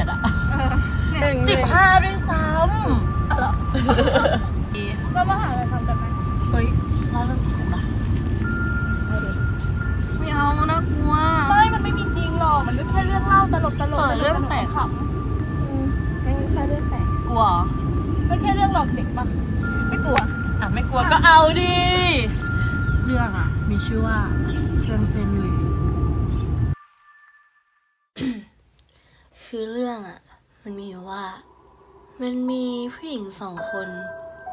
ยดอะสิบห้าด้วยซ้ำเหรอเามาหาอะไรทำกันไหมเฮ้ยเราเรื่องผีปะไม่เอาน่ากลัวไม่มันไม่มีจริงหรอกมันก็แค่เรื่องเล่าตลกตลกเรื่องแปลกขำไม่ใช่เรื่องแปลกกลัวไม่ใช่เรื่องหลอกเด็กปะไม่กลัวอะไม่กลัวก็เอาดิเรื่องอะ มีชื่อว่าเซนเซนหรือ คือเรื่องอะ่ะ มันมีอยู่ว่า มันมีผู้หญิงสองคน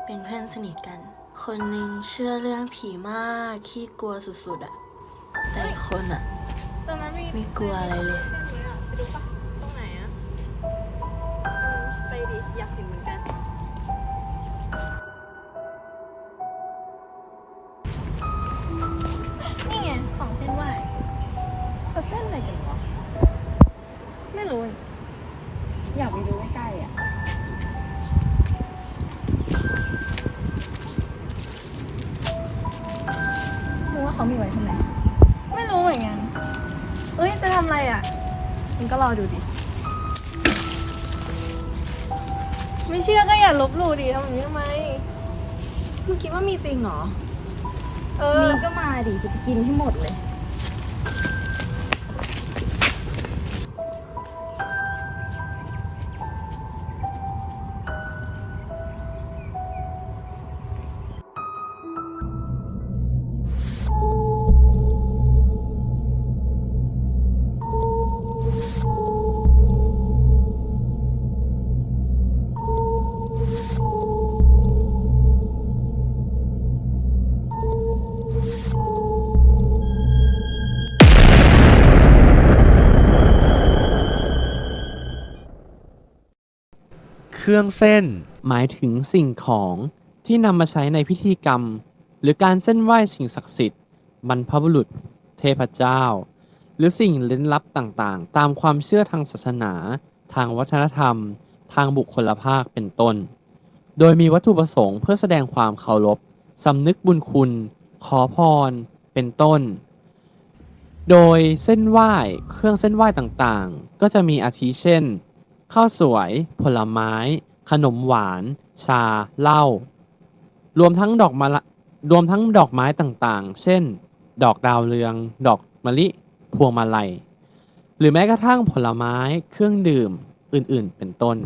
เป็นเพื่อนสนิทกัน คนหนึ่งเชื่อเรื่องผีมากขี้กลัวสุดๆอะ่ะ แต่อีกคนอะ่ะ ตอนนั้นมีไม่กลัวอะไรเลยไปดูปะตรงไหนอะไปดิอยากเห็นเหมือนกัน นี่ไงของเส้นไหวเขาเส้นอะไรกันวะไม่รู้อะ อยากไปดูใกล้ๆอะรู้ว่าเขามีไว้ทำไม ไม่รู้เหมือนกัน เอ้ย จะทำอะไรอะมันก็รอดูดิ ไม่เชื่อก็อย่าลบหลู่ดิทำแบบนี้ทำไม มึงคิดว่ามีจริงเหรอ เออ มีก็มาดิกูจะกินให้หมดเลย รื่องเส้น หมายถึงสิ่งของที่นำมาใช้ในพิธีกรรม หรือการเส้นไหว้สิ่งศักดิ์สิทธิ์บรรพบุรุษ เทพเจ้า หรือสิ่งลึกลับต่างๆ ตามความเชื่อทางศาสนา ทางวัฒนธรรม ทางบุคคลภาคเป็นต้น โดยมีวัตถุประสงค์เพื่อแสดงความเคารพสำนึกบุญคุณ ขอพร เป็นต้น โดยเส้นไหว้เครื่องเส้นไหว้ต่างๆ ก็จะมีอาทิเช่น ข้าวสวย ผลไม้ ขนมหวาน ชา เหล้า รวมทั้งดอกมะละรวมทั้งดอกไม้ต่างๆ เช่น ดอกดาวเรือง ดอกมะลิ พวงมาลัย หรือแม้กระทั่งผลไม้ เครื่องดื่ม อื่นๆ เป็นต้น